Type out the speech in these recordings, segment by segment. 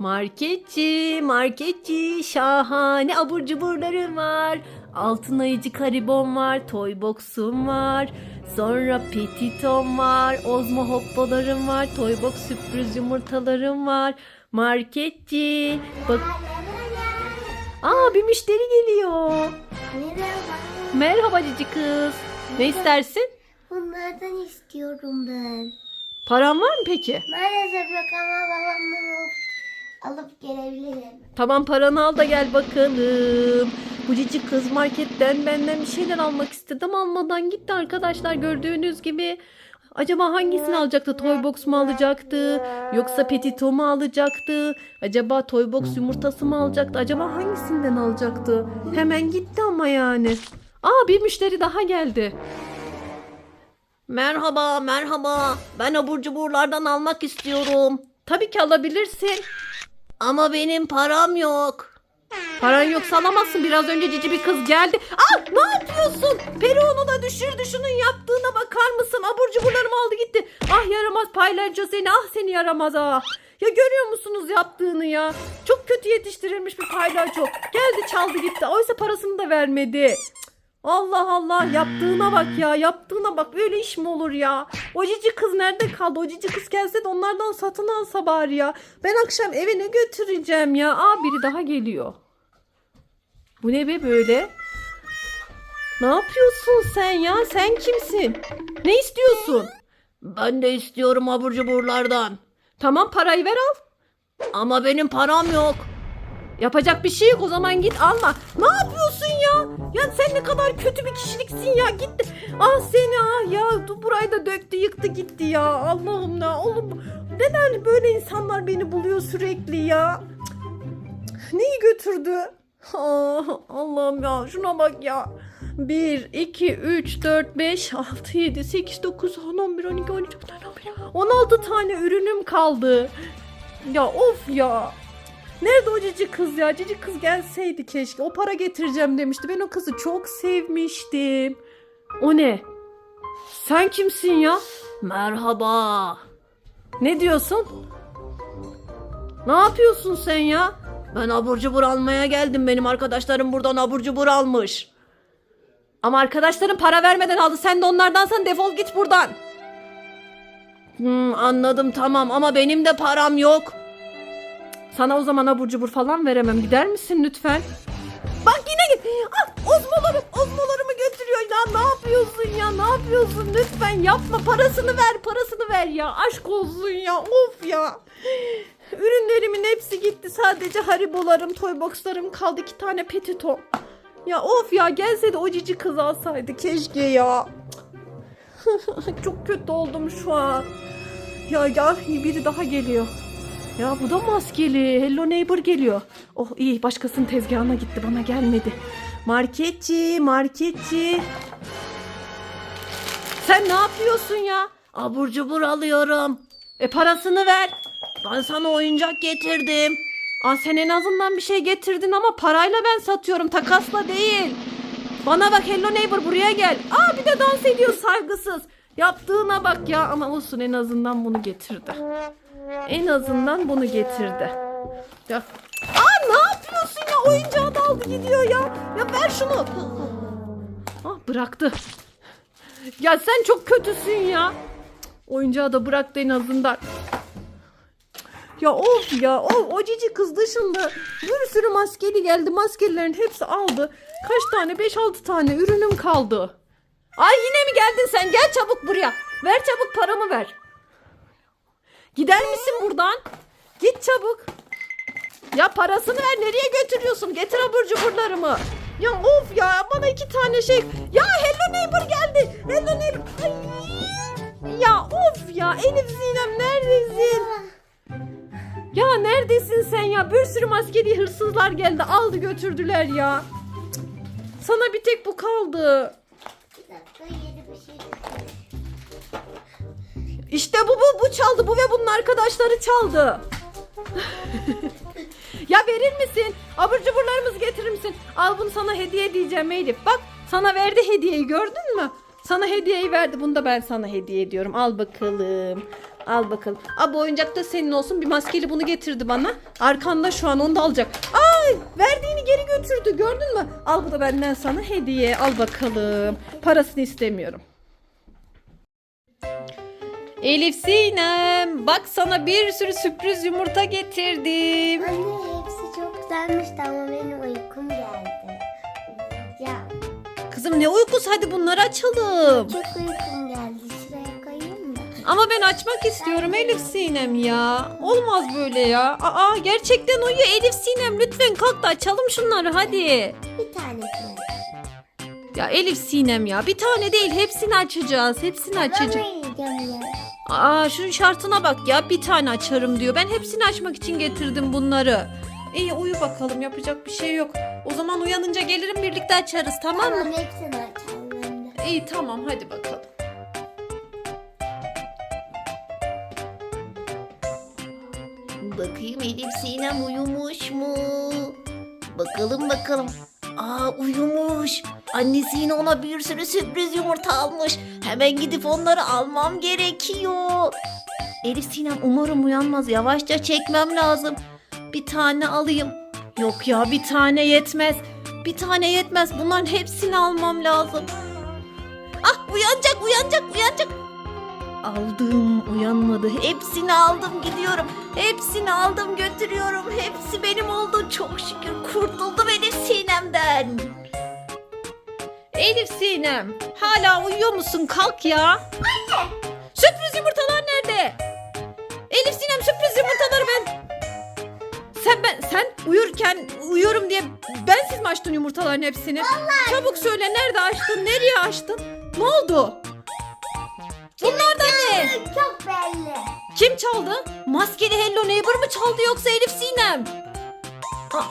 Marketçi, marketçi, şahane abur cuburlarım var. Altın ayıcı karibon var, toy box'um var. Sonra petitom var, ozmo hoppalarım var, toy box sürpriz yumurtalarım var. Marketçi, bak... Aa bir müşteri geliyor. Merhaba. Merhaba cici kız. Ne istersin? Bunlardan istiyorum ben. Paran var mı peki? Maalesef yok ama babamdan alıp, gelebilirim. Tamam paranı al da gel bakalım. Bu cici kız marketten benden bir şeyler almak istedi ama almadan gitti arkadaşlar gördüğünüz gibi. Acaba hangisini alacaktı? Toy box mu alacaktı? Yoksa petito mu alacaktı? Acaba toy box yumurtası mı alacaktı? Acaba hangisinden alacaktı? Hemen gitti ama yani. Aa bir müşteri daha geldi. Merhaba, merhaba. Ben abur cuburlardan almak istiyorum. Tabii ki alabilirsin. Ama benim param yok. Paran yoksa alamazsın. Biraz önce cici bir kız geldi. Aa ne yapıyorsun? Peri onu da düşürdü. Şunun yaptığına bakar mısın? Abur cuburlarımı aldı gitti. Ah yaramaz paylaşıyor seni. Ah seni yaramaz ah. Ya görüyor musunuz yaptığını ya? Çok kötü yetiştirilmiş bir paylaşo. Geldi çaldı gitti. Oysa parasını da vermedi. Cık. Allah Allah yaptığına bak ya yaptığına bak böyle iş mi olur ya? O cici kız nerede kaldı? O cici kız gelse de onlardan satın alsa bari ya. Ben akşam eve ne götüreceğim ya? Aa biri daha geliyor. Bu ne be böyle? Ne yapıyorsun sen ya? Sen kimsin? Ne istiyorsun? Ben de istiyorum abur cuburlardan. Tamam parayı ver al. Ama benim param yok Yapacak bir şey yok o zaman git alma. Ne yapıyorsun ya? Ya sen ne kadar kötü bir kişiliksin ya. Git. Ah seni ah ya. Burayı da döktü yıktı gitti ya. Allah'ım ya. Oğlum neden böyle insanlar beni buluyor sürekli ya? Cık, Neyi götürdü? Ah, Allah'ım ya şuna bak ya. 1, 2, 3, 4, 5, 6, 7, 8, 9, 10, 11, 12, 13, 14, 16 tane ürünüm kaldı. Ya of ya. Nerede o cici kız ya? Cici kız gelseydi keşke. O para getireceğim demişti. Ben o kızı çok sevmiştim. O ne? Sen kimsin ya? Merhaba. Ne diyorsun? Ne yapıyorsun sen ya? Ben abur cubur almaya geldim. Benim arkadaşlarım buradan abur cubur almış. Ama arkadaşların para vermeden aldı. Sen de onlardansan defol git buradan. Hmm, anladım tamam ama benim de param yok. Sana o zaman abur cubur falan veremem. Gider misin lütfen? Bak yine git. Ah, ozmolarım, ozmolarımı götürüyor. Ya ne yapıyorsun ya? Ne yapıyorsun? Lütfen yapma. Parasını ver, parasını ver ya. Aşk olsun ya. Of ya. Ürünlerimin hepsi gitti. Sadece haribolarım, toy boxlarım kaldı. iki tane petito. Ya of ya gelse de o cici kız alsaydı keşke ya. Çok kötü oldum şu an. Ya ya biri daha geliyor. Ya bu da maskeli. Hello Neighbor geliyor. Oh iyi başkasının tezgahına gitti bana gelmedi. Marketçi, marketçi. Sen ne yapıyorsun ya? Abur cubur alıyorum. E parasını ver. Ben sana oyuncak getirdim. Aa, sen en azından bir şey getirdin ama parayla ben satıyorum takasla değil. Bana bak Hello Neighbor buraya gel. Aa bir de dans ediyor saygısız. Yaptığına bak ya ama olsun en azından bunu getirdi. En azından bunu getirdi. Ya. Aa ne yapıyorsun ya? Oyuncağı da aldı gidiyor ya. Ya ver şunu. Ah bıraktı. Ya sen çok kötüsün ya. Oyuncağı da bıraktı en azından. Ya of ya o, o cici kız dışında bir sürü maskeli geldi. Maskelilerin hepsi aldı. Kaç tane? 5-6 tane ürünüm kaldı. Ay yine mi geldin sen? Gel çabuk buraya. Ver çabuk paramı ver. Gider misin buradan? Git çabuk. Ya parasını ver nereye götürüyorsun? Getir abur cuburlarımı. Ya of ya bana iki tane şey. Ya Hello Neighbor geldi. Hello Neighbor. Ay. Ya of ya Elif Sinem neredesin? Ya neredesin sen ya? Bir sürü maskeli hırsızlar geldi aldı götürdüler ya. Sana bir tek bu kaldı. Şey. İşte bu bu bu çaldı. Bu ve bunun arkadaşları çaldı. ya verir misin? Abur cuburlarımızı getirir misin? Al bunu sana hediye diyeceğim Elif. Bak sana verdi hediyeyi gördün mü? Sana hediyeyi verdi. Bunu da ben sana hediye ediyorum. Al bakalım. Al bakalım. Aa, bu oyuncak da senin olsun. Bir maskeli bunu getirdi bana. Arkanda şu an onu da alacak. Ay verdiğini geri götürdü gördün mü? Al bu da benden sana hediye. Al bakalım. Parasını istemiyorum. Elif Sinem bak sana bir sürü sürpriz yumurta getirdim. Anne hepsi çok güzelmişti ama benim uykum geldi. Ya Kızım ne uykusu hadi bunları açalım. çok uykum Ama ben açmak istiyorum Elif Sinem ya. Olmaz böyle ya. Aa gerçekten uyuyor Elif Sinem lütfen kalk da açalım şunları hadi. Bir tanesini. Ya Elif Sinem ya bir tane değil hepsini açacağız. Hepsini açacağız. Aa şunun şartına bak ya bir tane açarım diyor. Ben hepsini açmak için getirdim bunları. İyi uyu bakalım yapacak bir şey yok. O zaman uyanınca gelirim birlikte açarız tamam mı? Tamam hepsini açalım. İyi tamam hadi bakalım. Elif Sinem uyumuş mu? Bakalım bakalım. Aa uyumuş. Annesi yine ona bir sürü sürpriz yumurta almış. Hemen gidip onları almam gerekiyor. Elif Sinem umarım uyanmaz. Yavaşça çekmem lazım. Bir tane alayım. Yok ya bir tane yetmez. Bir tane yetmez. Bunların hepsini almam lazım. Ah uyanacak uyanacak uyanacak. Aldım uyanmadı. Hepsini aldım gidiyorum. Hepsini aldım götürüyorum. Hepsi benim oldu. Çok şükür kurtuldum Elif Sinem'den. Elif Sinem hala uyuyor musun? Kalk ya. Anne. Sürpriz yumurtalar nerede? Elif Sinem sürpriz yumurtaları ben. Sen ben sen uyurken uyuyorum diye bensiz mi açtın yumurtaların hepsini? Çabuk söyle nerede açtın? Nereye açtın? Ne oldu? Kim çaldı? Maskeli Hello Neighbor mı çaldı yoksa Elif Sinem?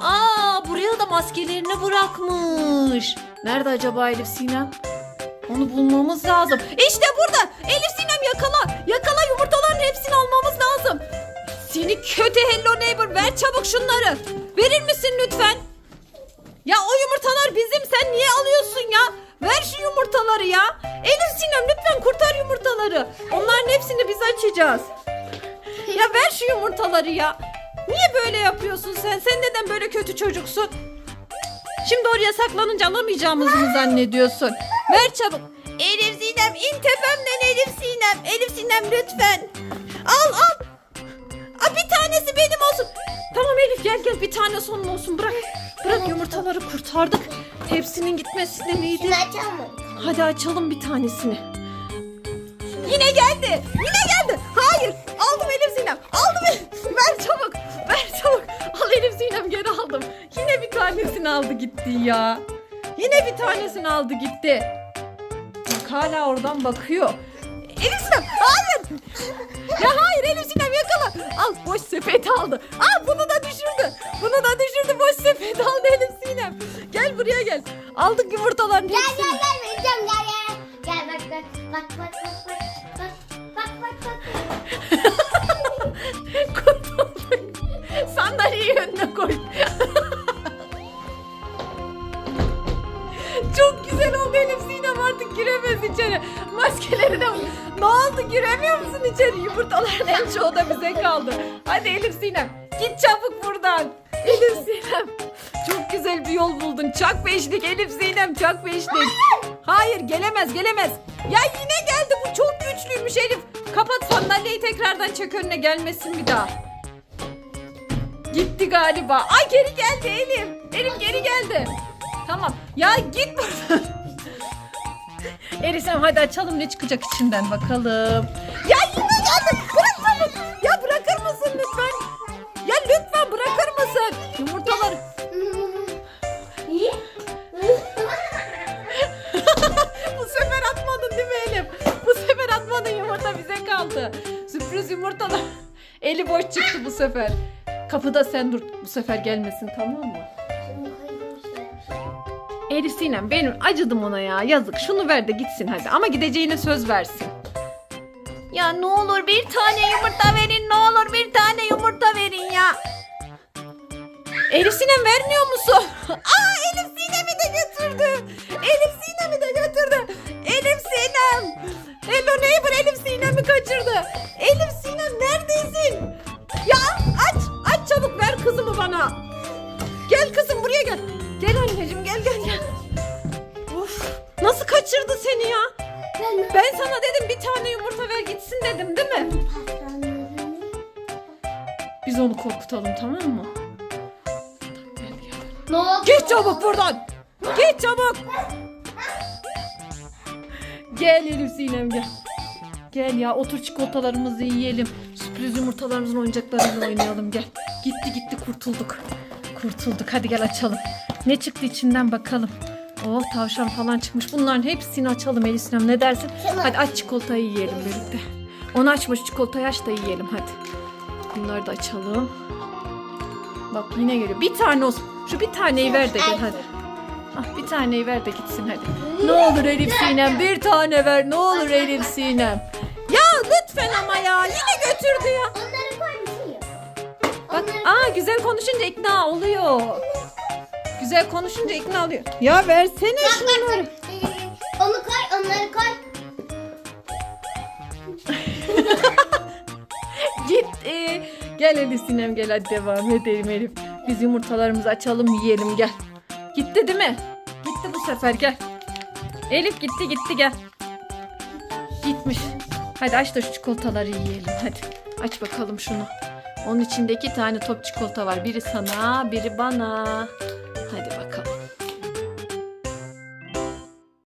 Aa, buraya da maskelerini bırakmış. Nerede acaba Elif Sinem? Onu bulmamız lazım. İşte burada. Elif Sinem yakala. Yakala yumurtaların hepsini almamız lazım. Seni kötü Hello Neighbor ver çabuk şunları. Verir misin lütfen? Ya o yumurtalar bizim sen niye alıyorsun ya? Ver şu yumurtaları ya. Elif Sinem lütfen kurtar yumurtaları. Onların hepsini biz açacağız. Ya ver şu yumurtaları ya. Niye böyle yapıyorsun sen? Sen neden böyle kötü çocuksun? Şimdi oraya saklanınca alamayacağımızı mı zannediyorsun? Ver çabuk. Elif Sinem in tepemden Elif Sinem. Elif Sinem lütfen. Al al. Aa, bir tanesi benim olsun. Tamam Elif gel gel bir tane sonun olsun bırak. Bırak yumurtaları kurtardık. Hepsinin gitmesinden iyidir. Şunu açalım. Hadi açalım bir tanesini. Yine geldi. Yine geldi. Hayır. Aldım Elif Sinem. Aldım. Ver çabuk. Ver çabuk. Al Elif Sinem geri aldım. Yine bir tanesini aldı gitti ya. Yine bir tanesini aldı gitti. Bak hala oradan bakıyor. Elif Sinem hayır. Ya hayır Elif Sinem yakala. Al boş sepeti aldı. Al bunu da düşürdü. Bunu da düşürdü boş sepeti aldı Elif Sinem. Gel buraya gel. Aldık yumurtaların Gel hepsini. gel gel vereceğim gel gel. Gel bak bak bak bak bak bak bak koy. Çok güzel oldu Elif Sinem artık giremez içeri. Maskeleri de ne oldu giremiyor musun içeri? Yumurtaların en çoğu da bize kaldı. Hadi Elif Sinem git çabuk buradan. Elif Sinem çok güzel bir yol buldun. Çak beşlik Elif Sinem çak beşlik. Hayır gelemez gelemez. Ya yine geldi bu çok güçlüymüş Elif. Kapat sandalyeyi tekrardan çek önüne gelmesin bir daha. Gitti galiba. Ay geri geldi Elif. Elif geri geldi. Tamam. Ya git buradan. Erisem hadi açalım ne çıkacak içinden bakalım. Ya yine geldi. Bırak çabuk. Ya bırakır mısın lütfen? Ya lütfen bırakır mısın? Yumurtalar. İyi. Bu sefer atmadın değil mi Elif? Bu sefer atmadın yumurta bize kaldı. Sürpriz yumurtalar. Eli boş çıktı bu sefer. Kapıda sen dur. Bu sefer gelmesin tamam mı? Elif Sinem benim acıdım ona ya yazık şunu ver de gitsin hadi ama gideceğine söz versin. Ya ne olur bir tane yumurta verin ne olur bir tane yumurta verin ya. Elif Sinem vermiyor musun? Gitsin dedim değil mi? Biz onu korkutalım tamam mı? Ne oldu? Git çabuk buradan. Git çabuk. Gel Elif Sinem gel. Gel ya otur çikolatalarımızı yiyelim. Sürpriz yumurtalarımızın oyuncaklarıyla oynayalım gel. Gitti gitti kurtulduk. Kurtulduk hadi gel açalım. Ne çıktı içinden bakalım. Oh tavşan falan çıkmış. Bunların hepsini açalım Elif Sinem ne dersin? Hadi aç çikolatayı yiyelim birlikte. Onu açmış çikolatayı aç da yiyelim hadi. Bunları da açalım. Bak yine geliyor. Bir tane olsun. Şu bir taneyi ver de gel hadi. Ah bir taneyi ver de gitsin hadi. Ne olur Elif Sinem bir tane ver. Ne olur Elif Sinem. Ya lütfen ama ya. Yine götürdü ya. Onları koy. Bak aa güzel konuşunca ikna oluyor. Güzel konuşunca ikna oluyor. Ya versene şunları. Onu koy, onları koy. Gitti. Gel Elif Sinem gel hadi devam edelim Elif. Biz yumurtalarımızı açalım yiyelim gel. Gitti değil mi? Gitti bu sefer gel. Elif gitti gitti gel. Gitmiş. Hadi aç da şu çikolataları yiyelim hadi. Aç bakalım şunu. Onun içinde iki tane top çikolata var. Biri sana, biri bana. Hadi bakalım.